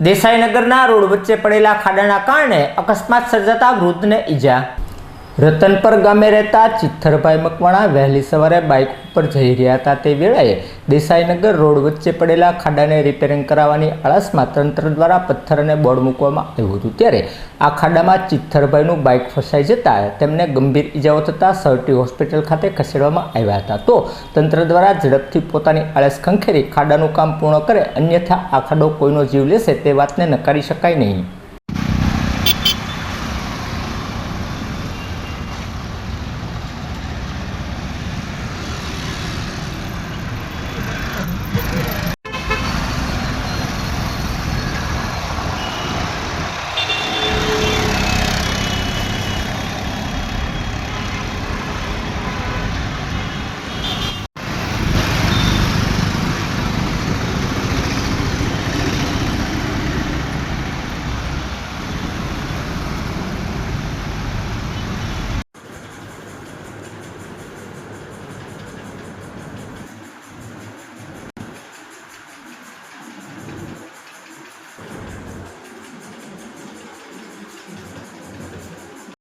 દેસાઈનગરના road વચ્ચે પડેલા ખાડાના કારણે અકસ્માત સર્જાતા વૃદ્ધને ઈજા રતનપર ગામે રહેતા ચિત્થરભાઈ મકવાણા વહેલી સવારે બાઇક ઉપર જઈ રહ્યા હતા. તે વેળાએ દેસાઈનગર રોડ વચ્ચે પડેલા ખાડાને રિપેરિંગ કરાવવાની આળસમાં તંત્ર દ્વારા પથ્થર અને બોર્ડ મૂકવામાં આવ્યું હતું. ત્યારે આ ખાડામાં ચિત્થરભાઈનું બાઇક ફસાઈ જતા તેમને ગંભીર ઈજાઓ થતાં સરટી હોસ્પિટલ ખાતે ખસેડવામાં આવ્યા હતા. તો તંત્ર દ્વારા ઝડપથી પોતાની આળસ ખંખેરી ખાડાનું કામ પૂર્ણ કરે, અન્યથા આ ખાડો કોઈનો જીવ લેશે તે વાતને નકારી શકાય નહીં.